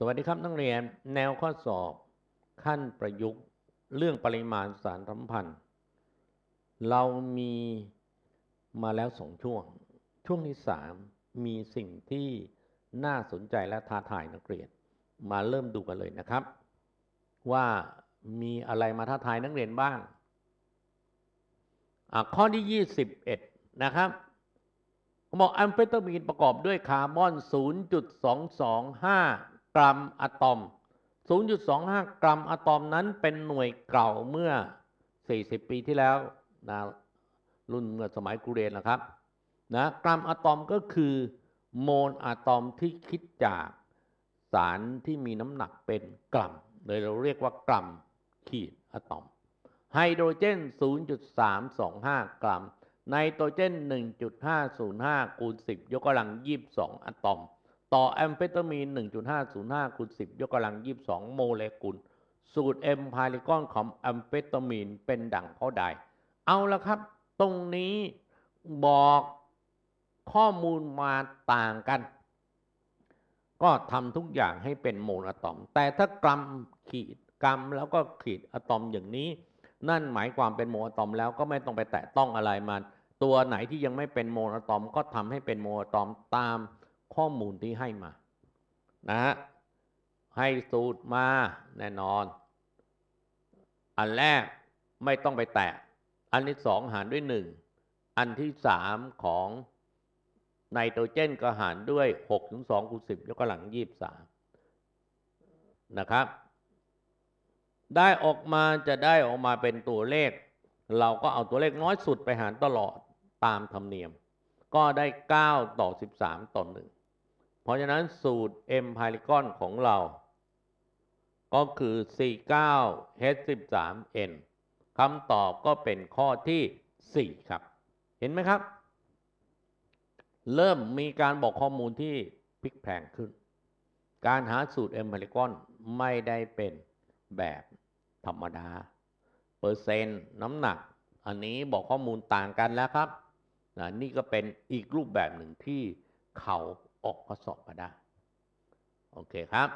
สวัสดีครับนักเรียนแนวข้อสอบ ขั้นประยุกต์เรื่องปริมาณสารสัมพันธ์ เรามีมาแล้วสองช่วง ช่วงที่สามมีสิ่งที่น่าสนใจและท้าทายนักเรียน มาเริ่มดูกันเลยนะครับ ว่ามีอะไรมาท้าทายนักเรียนบ้าง ข้อที่ 21 นะครับบอกแอมเฟตามีนประกอบด้วยคาร์บอน 0.225 กรัมอะตอม 0.25 กรัมอะตอมนั้นเป็นหน่วยเก่าเมื่อ 40 ปีที่แล้วนะรุ่นเมื่อสมัยกูเรียนนะครับนะกรัมอะตอมก็คือโมลอะตอมที่คิดจากสารที่มีน้ำหนักเป็นกรัมเลยเราเรียกว่ากรัมขีดอะตอม ไฮโดรเจน 0.325 กรัม ไนโตรเจน 1.505 คูณ 10 ยกกำลัง 22 อะตอม ต่อแอมเฟตามีน 1.505คูณ10 ยกกำลัง 22 โมเลกุล สูตร M พาริกอนของแอมเฟตามีนเป็นดังข้อใด เอาละครับ ตรงนี้บอกข้อมูลมาต่างกัน ก็ทำทุกอย่างให้เป็นโมลอะตอม แต่ถ้ากรัมขีดกรัมแล้วก็ขีดอะตอมอย่างนี้ นั่นหมายความเป็นโมลอะตอมแล้วก็ไม่ต้องไปแตะต้องอะไรมัน ตัวไหนที่ยังไม่เป็นโมลอะตอมก็ทำให้เป็นโมลอะตอมตาม ข้อมูลที่ให้มา นะฮะให้สูตรมาแน่นอน อันแรกไม่ต้องไปแตะ อันที่สองหารด้วยหนึ่ง อันที่สามของไนโตรเจนก็หารด้วย6ถึง2คูณ10ยกกำลัง23นะครับ ได้ออกมาจะได้ออกมาเป็นตัวเลข เราก็เอาตัวเลขน้อยสุดไปหารตลอดตามธรรมเนียม ก็ได้ 9 ต่อ 13 ต่อ1เพ ราะฉะนั้นสูตร M พาริกอนของเรา ก็คือ 49H13N คำตอบก็เป็นข้อที่ 4 ครับ เห็นไหมครับ เริ่มมีการบอกข้อมูลที่พลิกแพลงขึ้น การหาสูตร M พาริกอนไม่ได้เป็นแบบธรรมดา เปอร์เซ็นต์ น้ำหนัก อันนี้บอกข้อมูลต่างกันแล้วครับ นี่ก็เป็นอีกรูปแบบหนึ่งที่เขา ออกข้อสอบมาได้ โอเคครับ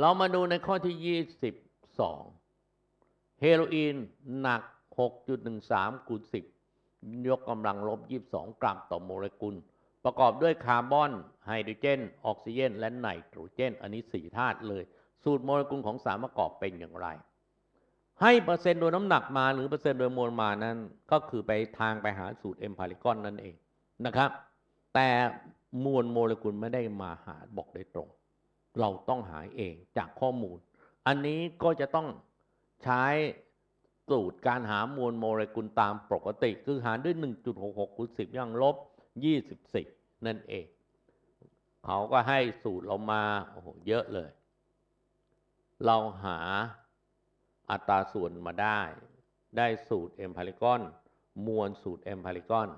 เรามาดูในข้อที่ 22 เฮโรอีนหนัก 6.13 คูณ 10 ยกกำลังลบ 22 กรัมต่อโมเลกุล ประกอบด้วยคาร์บอน ไฮโดรเจน ออกซิเจน และไนโตรเจน อันนี้ 4 ธาตุเลย สูตรโมเลกุลของสารประกอบเป็นอย่างไรให้เปอร์เซ็นต์โดยน้ำหนักมาหรือเปอร์เซ็นต์โดยมวลมานั้น ก็คือไปทางไปหาสูตรเอ็มพาริกอนนั่นเองนะครับ แต่ มวลโมเลกุลไม่ได้มาหาบอกโดยตรง เราต้องหาเองจากข้อมูล อันนี้ก็จะต้องใช้สูตรการหามวลโมเลกุลตามปกติ คือหารด้วย 1.66คูณ10ย่างลบ 24 นั่นเอง เขาก็ให้สูตรเรามาโอ้โหเยอะเลย เราหาอัตราส่วนมาได้ ได้สูตร m พาริกอนมวลสูตร m พาริกอน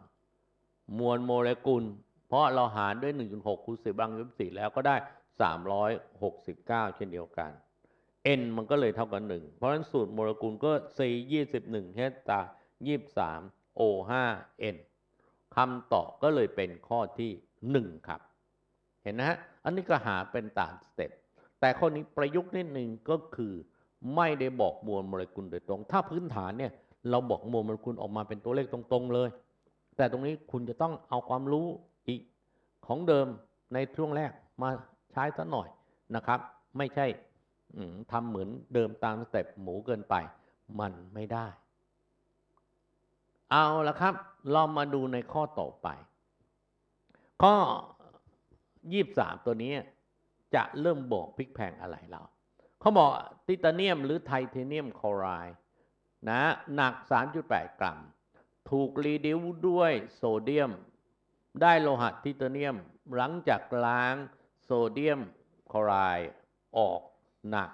มวลโมเลกุล เพราะเราหารด้วย 1.6คูณ10บาง24แล้วก็ได้ 369 เช่นเดียวกัน n มันก็เลยเท่ากับ 1 เพราะฉะนั้นสูตรโมเลกุลก็ c 21 h ตา23 o 5 n คำตอบก็เลยเป็นข้อที่ 1 ครับ เห็นนะฮะ อันนี้ก็หาเป็นตามสเต็ป แต่ข้อนี้ประยุกต์นิดนึงก็คือไม่ได้บอกมวลโมเลกุลโดยตรง ถ้าพื้นฐานเนี่ยเราบอกมวลโมเลกุลออกมาเป็นตัวเลขตรงๆเลย แต่ตรงนี้คุณจะต้องเอาความรู้ อีกของเดิมในช่วงแรกมาใช้ซะหน่อยนะครับ ไม่ใช่ทำเหมือนเดิมตามสเต็ปหมูเกินไป มันไม่ได้ เอาละครับ เรามาดูในข้อต่อไป ข้อ 23 ตัวนี้จะเริ่มบอกพลิกแพงอะไรเราเขาบอกติเทเนียมหรือไทเทเนียมคลอไรด์นะหนัก 3.8 กรัม ถูกรีดิวด้วยโซเดียม ได้โลหะทิเทเนียมหลังจากล้างโซเดียมคลอไรด์ออกหนัก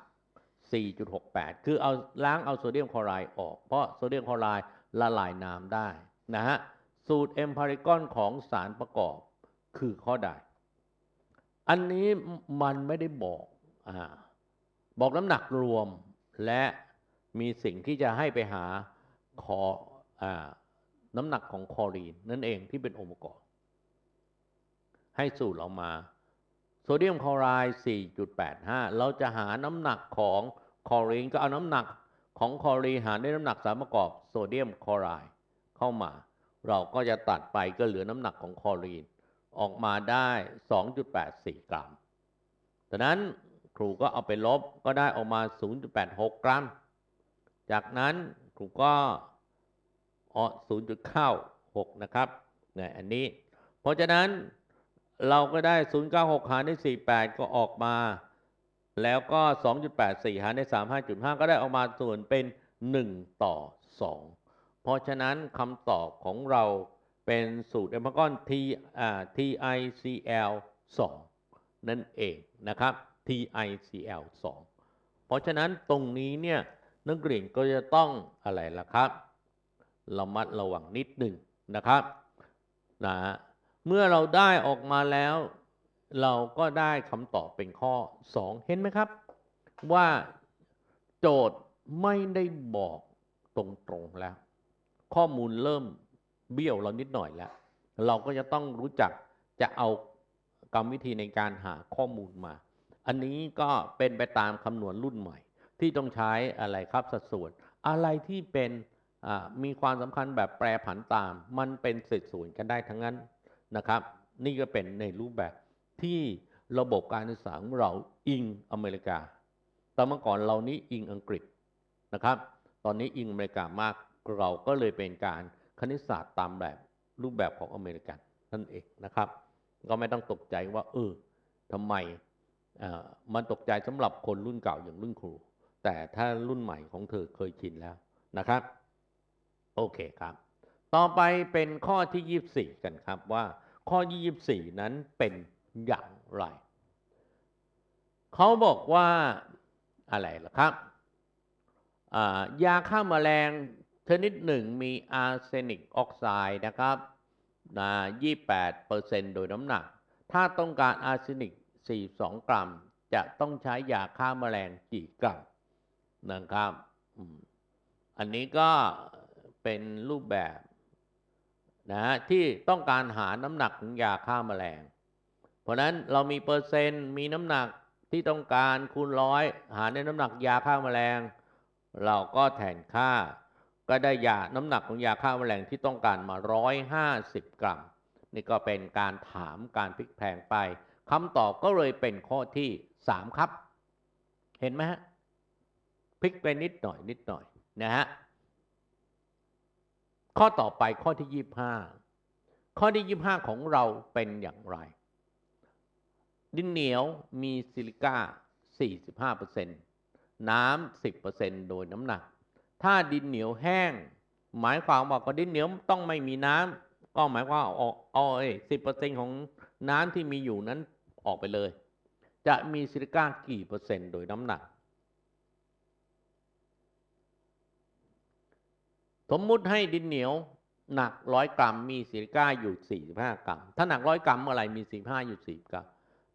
4.68 คือเอาล้างเอาโซเดียมคลอไรด์ออก เพราะโซเดียมคลอไรด์ละลายน้ำได้นะฮะ สูตรเอมพาริกอนของสารประกอบคือข้อใด อันนี้มันไม่ได้บอกอบอกน้ำหนักรวมและมีสิ่งที่จะให้ไปหาคออน้ำหนักของคอรีนนั่นเองที่เป็นองค์ประกอบ ให้สูตรออกมา โซเดียมคลอไรด์ 4.85 เราจะหาน้ำหนักของคลอรีนก็เอาน้ำหนักของคลอรีนหารด้วยน้ำหนักสารประกอบโซเดียมคลอไรด์เข้ามา เราก็จะตัดไปก็เหลือน้ำหนักของคลอรีนออกมาได้ 2.84 กรัมดังนั้นครูก็เอาไปลบก็ได้ออกมา 0.86 กรัม จากนั้นครูก็อ๋อ0.96 นะครับเนี่ยอันนี้ เพราะฉะนั้น เราก็ได้ 096 หารด้วย48 ก็ออกมา แล้วก็ 2.84 หารด้วย35.5 ก็ได้ออกมาส่วนเป็น 1 ต่อ 2 เพราะฉะนั้นคำตอบของเราเป็นสูตรเอมากอน T อ่า TICL 2 นั่นเองนะครับ TICL 2 เพราะฉะนั้นตรงนี้เนี่ยนักเรียนก็จะต้องอะไรล่ะครับระมัดระวังนิดหนึ่งนะครับนะฮะ เมื่อเราได้ออกมาแล้ว เราก็ได้คำตอบเป็นข้อ 2 เห็นไหมครับ ว่าโจทย์ไม่ได้บอกตรงๆแล้ว ข้อมูลเริ่มเบี้ยวเรานิดหน่อยแล้ว เราก็จะต้องรู้จักจะเอากรรมวิธีในการหาข้อมูลมา อันนี้ก็เป็นไปตามคำนวณรุ่นใหม่ ที่ต้องใช้อะไรครับสัดส่วน อะไรที่เป็นมีความสำคัญแบบแปรผันตาม มันเป็นเศษส่วนกันได้ทั้งนั้น นะครับ นี่ก็เป็นในรูปแบบที่ระบบการศึกษาของเราอิงอเมริกา แต่เมื่อก่อนเรานี้อิงอังกฤษนะครับ ตอนนี้อิงอเมริกามากเราก็เลยเป็นการคณิตศาสตร์ตามแบบรูปแบบของอเมริกันนั่นเองนะครับ ก็ไม่ต้องตกใจว่า เออทำไมมันตกใจสำหรับคนรุ่นเก่าอย่างรุ่นครู แต่ถ้ารุ่นใหม่ของเธอเคยชินแล้วนะครับ โอเคครับ ต่อไปเป็นข้อที่ 24 กันครับว่า ข้อ 24 นั้นเป็นอย่างไร เขาบอกว่าอะไรล่ะครับยาฆ่าแมลงชนิดหนึ่งมีอาร์เซนิกออกไซด์นะครับนะ28%โดยน้ำหนัก ถ้าต้องการอาร์เซนิก 42 กรัม จะต้องใช้ยาฆ่าแมลงกี่กรัมนะครับ อันนี้ก็เป็นรูปแบบ นะฮะที่ต้องการหาน้ำหนักของยาฆ่าแมลง เพราะนั้นเรามีเปอร์เซ็นต์มีน้ำหนักที่ต้องการคูณร้อยหารในน้ำหนักยาฆ่าแมลง เราก็แทนค่า ก็ได้ยาน้ำหนักของยาฆ่าแมลงที่ต้องการมา 150 กรัม นี่ก็เป็นการถามการพลิกแพลงไปคำตอบก็เลยเป็นข้อที่ 3 ครับ เห็นไหมฮะพลิกไปนิดหน่อยนิดหน่อยนะฮะ ข้อต่อไปข้อที่25ข้อที่25ของเราเป็นอย่างไร ดินเหนียวมีซิลิก้า45%น้ำ10%โดยน้ำหนัก ถ้าดินเหนียวแห้ง หมายความว่าก็ดินเหนียวต้องไม่มีน้ำก็หมายความว่าเอาเอาเอ้สิบเปอร์เซ็นของน้ำที่มีอยู่นั้นออกไปเลย จะมีซิลิก้ากี่เปอร์เซ็นต์โดยน้ำหนัก มมุติให้ดินเหนียวหนักร้อยกรัมมีซิลิก้าอยู่45กรัม ถ้าหนักร้อยกรัมเมื่อไหร่มี45อยู่10กรัม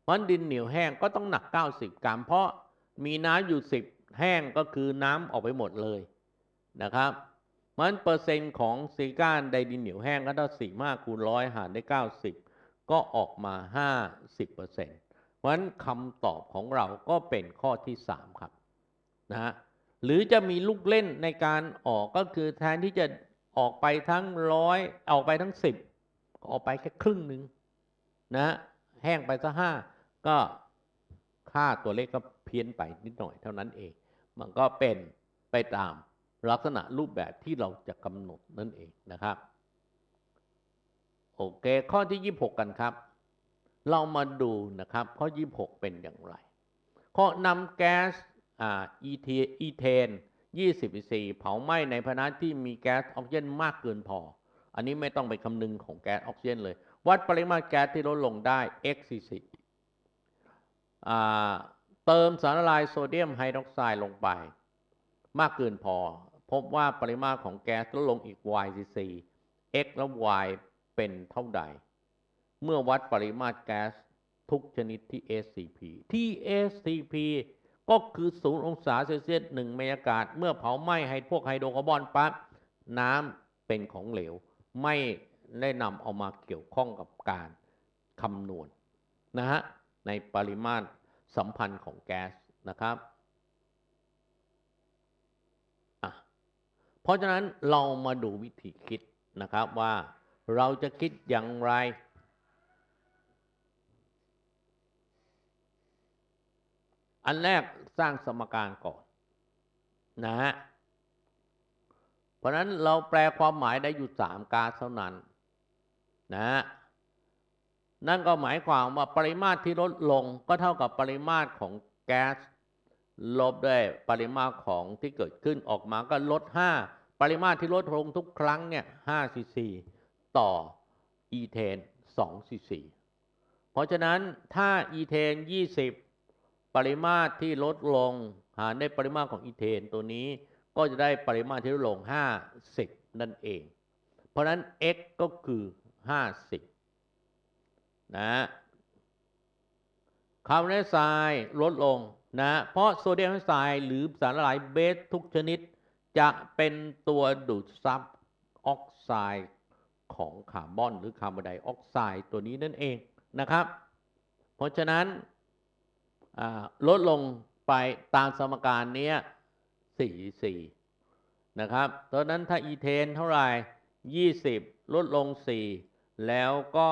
เพราะฉะนั้นดินเหนียวแห้งก็ต้องหนัก90กรัม เพราะมีน้ำอยู่10แห้งก็คือน้ำออกไปหมดเลยนะครับเพราะฉะนั้นเปอร์เซ็นต์ของซิลิก้าในดินเหนียวแห้งก็เท่า45คูณร้อยหารได้90ก็ออกมา50%เปอร์เซ็นต์เพราะฉะนั้นคำตอบของเราก็เป็นข้อที่3ครับนะฮะ หรือจะมีลูกเล่นในการออกก็คือแทนที่จะออกไปทั้งร้อยออกไปทั้งสิบออกไปแค่ครึ่งหนึ่งนะแห้งไปซะห้าก็ค่าตัวเลขก็เพี้ยนไปนิดหน่อยเท่านั้นเอง มันก็เป็นไปตามลักษณะรูปแบบที่เราจะกำหนดนั่นเองนะครับ โอเค ข้อที่ 26 กันครับ เรามาดูนะครับ ข้อ 26 เป็นอย่างไรข้อนำแก๊ส อ่าอีเทอีเทน20 cc เผาไหม้ในภาชนะที่มีแก๊สออกซิเจนมากเกินพอ อันนี้ไม่ต้องไปคำนึงของแก๊สออกซิเจนเลย วัดปริมาณแก๊สที่ลดลงได้ x cc อ่าเติมสารละลายโซเดียมไฮดรอกไซด์ลงไป มากเกินพอ พบว่าปริมาณของแก๊สลดลงอีก y cc x และ y เป็นเท่าใด เมื่อวัดปริมาตรแก๊สทุกชนิดที่ SCP ที่ SCP ก็คือศูนย์องศาเซลเซียสหนึ่งบรรยากาศ เมื่อเผาไหม้ให้พวกไฮโดรคาร์บอนปั๊บน้ำเป็นของเหลว ไม่ได้นำเอามาเกี่ยวข้องกับการคำนวณนะฮะในปริมาตรสัมพันธ์ของแก๊สนะครับเพราะฉะนั้นเรามาดูวิธีคิดนะครับว่าเราจะคิดอย่างไร อันแรกสร้างสมการก่อนนะฮะเพราะนั้นเราแปลความหมายได้อยู่สามการเท่านั้นนะฮะนั่นก็หมายความว่าปริมาตรที่ลดลงก็เท่ากับปริมาตรของแก๊สลบด้วยปริมาตรของที่เกิดขึ้นออกมาก็ลด 5 ปริมาตรที่ลดลงทุกครั้งเนี่ย5ซีซีต่ออีเทน2ซีซีเพราะฉะนั้นถ้าอีเทน 20 ปริมาตรที่ลดลง หารด้วยปริมาตรของอีเทนตัวนี้ ก็จะได้ปริมาตรที่ลดลง 50 นั่นเอง เพราะนั้น x ก็คือ 50 นะคาร์บอนไดออกไซด์ลดลงนะ เพราะโซเดียมไดออกไซด์หรือสารละลายเบสทุกชนิด จะเป็นตัวดูดซับออกไซด์ของคาร์บอนหรือคาร์บอนไดออกไซด์ตัวนี้นั่นเองนะครับ เพราะฉะนั้น ลดลงไปตามสมการนี้ย4 4นะครับตอนนั้นถ้าอีเทนเท่าไหร่ 20 ลดลง 4 แล้วก็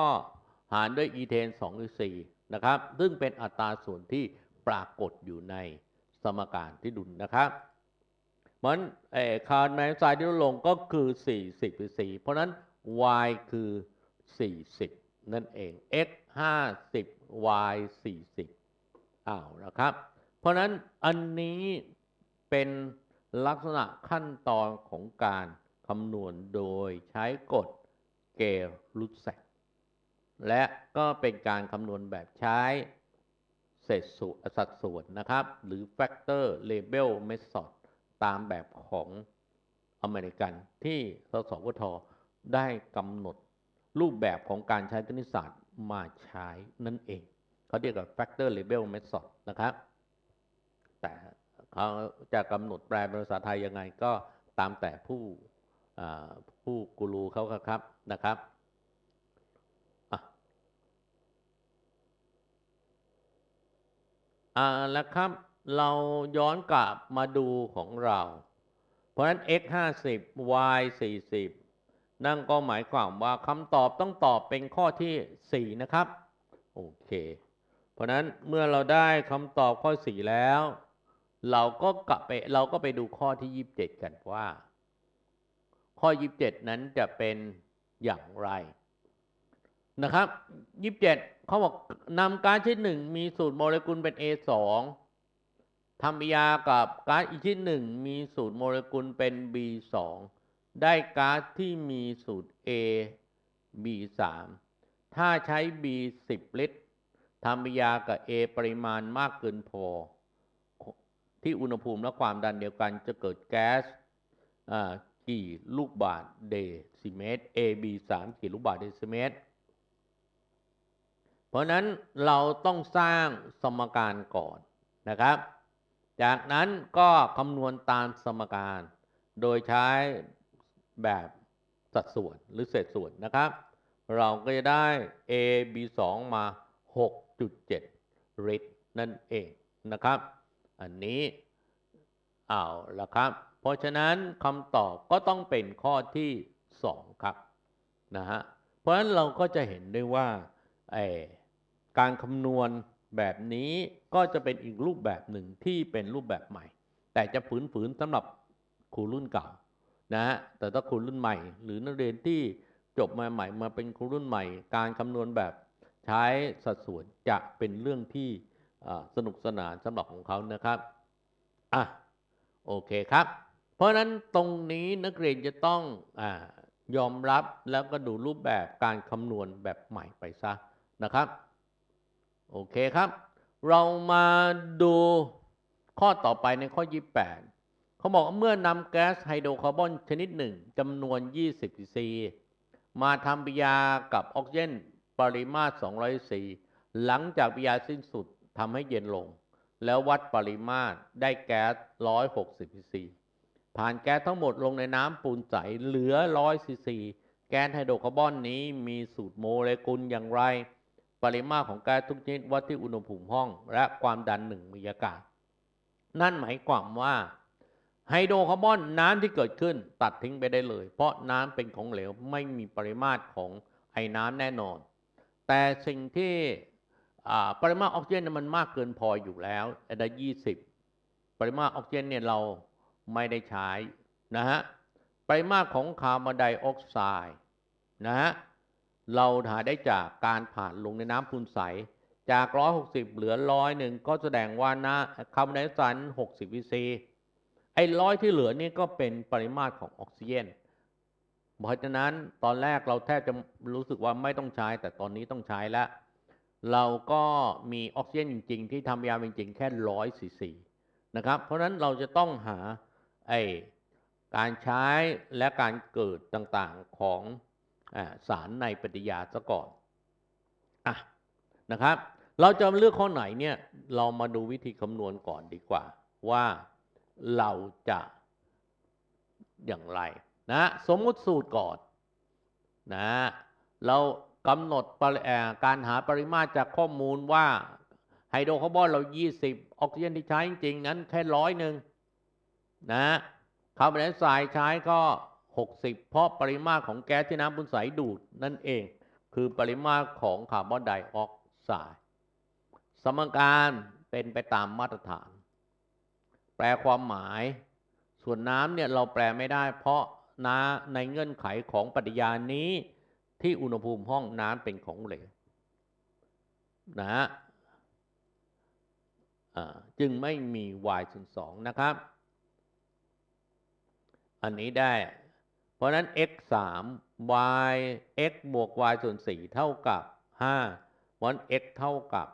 หารด้วยอีเทน2หรือ4นะครับ ซึ่งเป็นอัตราส่วนที่ปรากฏอยู่ในสมการที่ดุลนะครับเพราะนั้นเอ่อคาร์บอนไดออกไซด์ที่ลดลงก็คือ 40หรือ4เพราะฉะนั้น y คือ 40 นั่นเอง x 50 y 40 อ้าวนะครับ เพราะนั้นอันนี้เป็นลักษณะขั้นตอนของการคำนวณโดยใช้กฎเกลุสแซกและก็เป็นการคำนวณแบบใช้เศษส่วนสัดส่วนนะครับ หรือ factor label method ตามแบบของอเมริกันที่สสวทได้กำหนดรูปแบบของการใช้คณิตศาสตร์มาใช้นั่นเอง เขาเรียกว่า factor label method นะครับ แต่เขาจะกำหนดแปลเป็นภาษาไทยยังไงก็ตามแต่ผู้ผู้กูรูเขาครับนะครับอะอ่าแล้วครับ เราย้อนกลับมาดูของเรา เพราะฉะนั้น x 50 y 40 นั่นก็หมายความว่าคำตอบต้องตอบเป็นข้อที่ 4 นะครับ โอเค เพราะนั้นเมื่อเราได้คำตอบข้อ4แล้ว เราก็กลับไปเราก็ไปดูข้อที่27กันว่า ข้อ27นั้นจะเป็นอย่างไรนะครับ27เขาบอกนำก๊าซชนิดหนึ่งมีสูตรโมเลกุลเป็น A2 ทำปฏิกิริยากับก๊าซอีกชนิดหนึ่งมีสูตรโมเลกุลเป็น B2 ได้ก๊าซที่มีสูตร A B3 ถ้าใช้ B 10 ลิตร ทำปฏิกิริยากับ A ปริมาณมากเกินพอ ที่อุณหภูมิและความดันเดียวกันจะเกิดแก๊สกี่ลูกบาศก์เดซิเมตร AB 3กี่ลูกบาศก์เดซิเมตร เพราะนั้นเราต้องสร้างสมการก่อนนะครับ จากนั้นก็คำนวณตามสมการ โดยใช้แบบสัดส่วนหรือเศษส่วนนะครับ เราก็จะได้ A B 2มา 6.7ลิตรนั่นเองนะครับ อันนี้เอาละครับ เพราะฉะนั้นคำตอบก็ต้องเป็นข้อที่ 2 ครับนะฮะ เพราะฉะนั้นเราก็จะเห็นได้ว่าการคำนวณแบบนี้ก็จะเป็นอีกรูปแบบหนึ่งที่เป็นรูปแบบใหม่ แต่จะฝืนๆสำหรับครูรุ่นเก่านะฮะ แต่ถ้าครูรุ่นใหม่ หรือนักเรียนที่จบมาใหม่มาเป็นครูรุ่นใหม่ การคำนวณแบบ ใช้สัดส่วนจะเป็นเรื่องที่สนุกสนานสำหรับของเขานะครับอะโอเคครับ เพราะนั้นตรงนี้นักเรียนจะต้องอยอมรับแล้วก็ดูรูปแบบการคำนวณแบบใหม่ไปซะนะครับ โอเคครับ เรามาดูข้อต่อไปในข้อ 28 เขาบอกว่าเมื่อนำแก๊สไฮโดรคาร์บอนชนิดหนึ่งจำนวน 20ซีซีมาทำปฏิกิริยากับออกซิเจน ปริมาตร200ซีหลังจากปิยาสิ้นสุดทำให้เย็นลง แล้ววัดปริมาตรได้แก๊ส 160ซีซีผ่านแก๊สทั้งหมดลงในน้ำปูนใสเหลือ 100ซีซีแก๊สไฮโดรคาร์บอนนี้มีสูตรโมเลกุลอย่างไร ปริมาตรของแก๊สทุกชนิดวัดที่อุณหภูมิห้อง และความดันหนึ่งมีอากาศนั่นหมายความว่าไฮโดรคาร์บอนน้ำที่เกิดขึ้นตัดทิ้งไปได้เลย เพราะน้ำเป็นของเหลวไม่มีปริมาตรของไอ้น้ำแน่นอน แต่สิ่งที่ปริมาตรออกซิเจนมันมากเกินพออยู่แล้วอันดับยี่สิบปริมาตรออกซิเจนเนี่ยเราไม่ได้ใช้นะฮะปริมาตรของคาร์บอนไดออกไซด์นะฮะเราหาได้จากการผ่านลงในน้ำปูนใส จาก 160 เหลือร้อยหนึ่งก็แสดงว่าน้ำคาร์บอนไดออกไซด์60วิซีไอ้ร้อยที่เหลือนี่ก็เป็นปริมาตรของออกซิเจน เพราะฉะนั้นตอนแรกเราแทบจะรู้สึกว่าไม่ต้องใช้ แต่ตอนนี้ต้องใช้แล้ว เราก็มีออกซิเจนจริง ๆ ที่ทำยาจริง ๆ แค่ร้อยซีซีนะครับ เพราะฉะนั้นเราจะต้องหาไอการใช้และการเกิดต่างๆของอสารในปฏิกิริยาซะก่อนอะนะครับ เราจะเลือกข้อไหนเนี่ยเรามาดูวิธีคำนวณก่อนดีกว่า ว่าเราจะอย่างไร นะสมมุติสูตรก่อนนะเรากำหนดปริเอ่อการหาปริมาตรจากข้อมูลว่าไฮโดรคาร์บอนเรา 20 ออกซิเจนที่ใช้จริงนั้นแค่ร้อยหนึ่งนะคาร์บอนไดออกไซด์ใช้ก็ 60 เพราะปริมาตรของแก๊สที่น้ำบนใสดูดนั่นเอง คือปริมาตรของคาร์บอนไดออกไซด์สมการเป็นไปตามมาตรฐาน แปลความหมาย ส่วนน้ำเนี่ยเราแปลไม่ได้เพราะ น้ำในเงื่อนไขของปฏิกิริยานี้ที่อุณหภูมิห้องน้ำเป็นของเหลวนะฮะจึงไม่มี y ส่วนสองนะครับ อันนี้ได้ เพราะนั้น x 3 y x บวก y ส่วน4เท่ากับ5วัน x เท่ากับ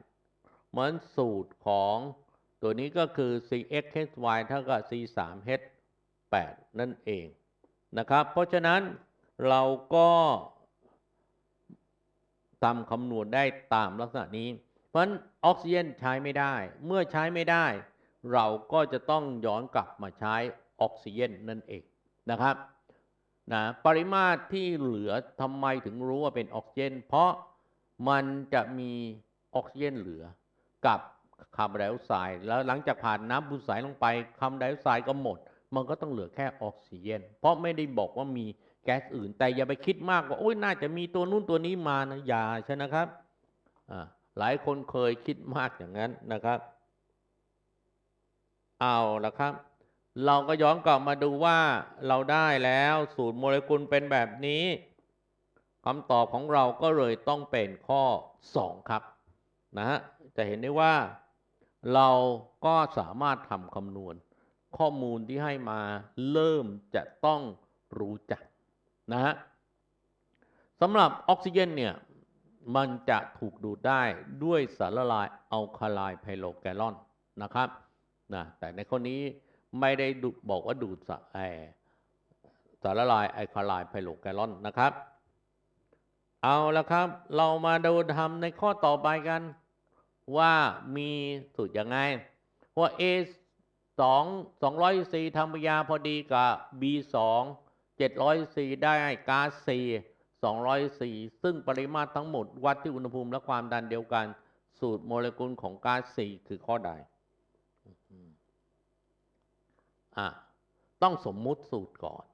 8เพราะฉะนั้นสูตรของตัวนี้ก็คือ cx hy เท่ากับ c 3 h 8 นั่นเองนะครับ เพราะฉะนั้นเราก็ทำคำนวณได้ตามลักษณะนี้ เพราะฉะนั้นออกซิเจนใช้ไม่ได้ เมื่อใช้ไม่ได้ เราก็จะต้องย้อนกลับมาใช้ออกซิเจนนั่นเองนะครับนะปริมาตรที่เหลือทำไมถึงรู้ว่าเป็นออกซิเจน เพราะมันจะมีออกซิเจนเหลือกับคาร์บอนไดออกไซด์แล้วหลังจากผ่านน้ำบุษายลงไปคาร์บอนไดออกไซด์ก็หมด มันก็ต้องเหลือแค่ออกซิเจน เพราะไม่ได้บอกว่ามีแก๊สอื่น แต่อย่าไปคิดมากว่าโอ้ยน่าจะมีตัวนู้นตัวนี้มานะอย่าใช่นะครับหลายคนเคยคิดมากอย่างนั้นนะครับ เอาละครับ เราก็ย้อนกลับมาดูว่าเราได้แล้วสูตรโมเลกุลเป็นแบบนี้คำตอบของเราก็เลยต้องเป็นข้อ 2 ครับนะฮะจะเห็นได้ว่าเราก็สามารถทำคำนวณ ข้อมูลที่ให้มาเริ่มจะต้องรู้จักนะฮะสำหรับออกซิเจนเนี่ยมันจะถูกดูดได้ด้วยสารละลายอัลคาไลน์ไพโลแกลอนนะครับนะแต่ในคนนี้ไม่ได้บอกว่าดูดสารสารละลายไอคาไลน์ไพโลแกลอนนะครับ เอาละครับ เรามาดูทำในข้อต่อไปกัน ว่ามีสูตรยังไงว่า A 2 200 c ทำปฏิกิริยาพอดีกับ B 2 700 c ได้ก๊าซ C 200 c ซึ่งปริมาตรทั้งหมดวัดที่อุณหภูมิและความดันเดียวกัน สูตรโมเลกุลของก๊าซ C คือข้อใดอะต้องสมมุติสูตรก่อน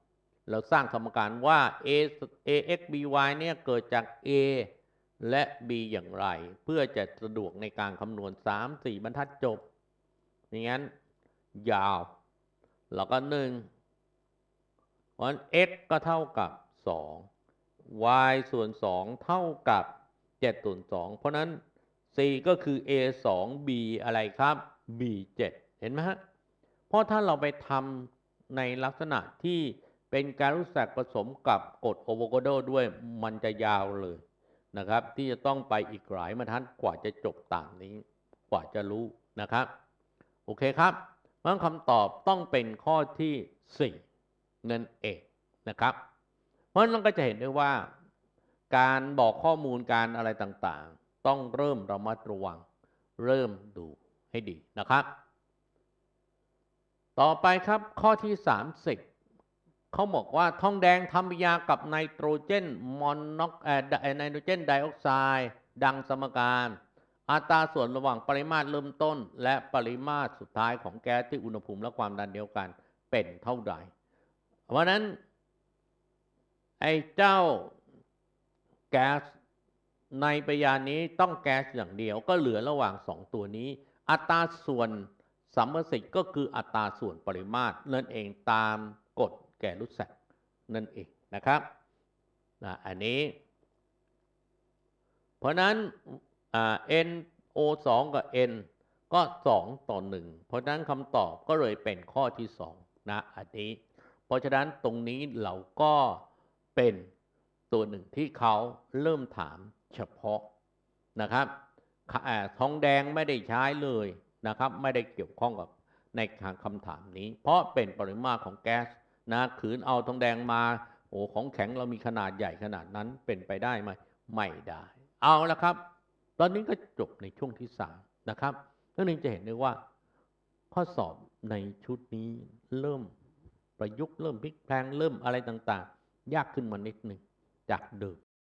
เราสร้างสมการว่า a ax by เนี่ยเกิดจาก a และ b อย่างไร เพื่อจะสะดวกในการคำนวณ 3 4 บรรทัดจบอย่างนั้น ยาว แล้วก็หนึ่งเพราะนั้น x ก็เท่ากับ 2 y ส่วน 2 เท่ากับ7ส่วน2เพราะนั้น c ก็คือ a 2 b อะไรครับ b 7เห็นไหมฮะ เพราะถ้าเราไปทำในลักษณะที่เป็นการรู้จักผสมกับกรดโอโวคาโดด้วยมันจะยาวเลยนะครับ ที่จะต้องไปอีกหลายบรรทัดกว่าจะจบต่างนี้ กว่าจะรู้นะครับ โอเคครับ เพราะคำตอบต้องเป็นข้อที่ 4 นั่นเองนะครับ เพราะนั้นก็จะเห็นได้ว่า การบอกข้อมูลการอะไรต่างๆ ต้องเริ่มระมัดระวัง เริ่มดูให้ดีนะครับ ต่อไปครับข้อที่ 30เขาบอกว่าทองแดงทำปฏิกิริยากับไนโตรเจนมอนอกไนโตรเจนไดออกไซด์ดังสมการ อัตราส่วนระหว่างปริมาตรเริ่มต้น และปริมาตรสุดท้ายของแก๊สที่อุณหภูมิและความดันเดียวกันเป็นเท่าใดเพราะนั้น ไอ้เจ้าแก๊สในปริยานนี้ต้องแก๊สอย่างเดียวก็เหลือระหว่างสองตัวนี้ อัตราส่วนสัมประสิทธิ์ก็คืออัตราส่วนปริมาตรนั่นเองตามกฎแก่รุดแสกนั่นเองนะครับนะอันนี้ เพราะนั้น อ่า NO2 กับ N ก็ 2 ต่อ 1 เพราะฉะนั้นคำตอบก็เลยเป็นข้อที่ 2 นะอันนี้ เพราะฉะนั้นตรงนี้เราก็เป็นตัวหนึ่งที่เขาเริ่มถามเฉพาะนะครับทองแดงไม่ได้ใช้เลยนะครับ ไม่ได้เกี่ยวข้องกับในคำถามนี้ เพราะเป็นปริมาตรของแก๊สนะขืนเอาทองแดงมาโอ้ของแข็งเรามีขนาดใหญ่ขนาดนั้นเป็นไปได้ไหมไม่ได้ เอาละครับ ตอนนี้ก็จบในช่วงที่สามนะครับนักเรียนจะเห็นได้ว่า ข้อสอบในชุดนี้เริ่มประยุกต์เริ่มพลิกแพลงเริ่มอะไรต่างๆ ยากขึ้นมานิดหนึ่งจากเดิม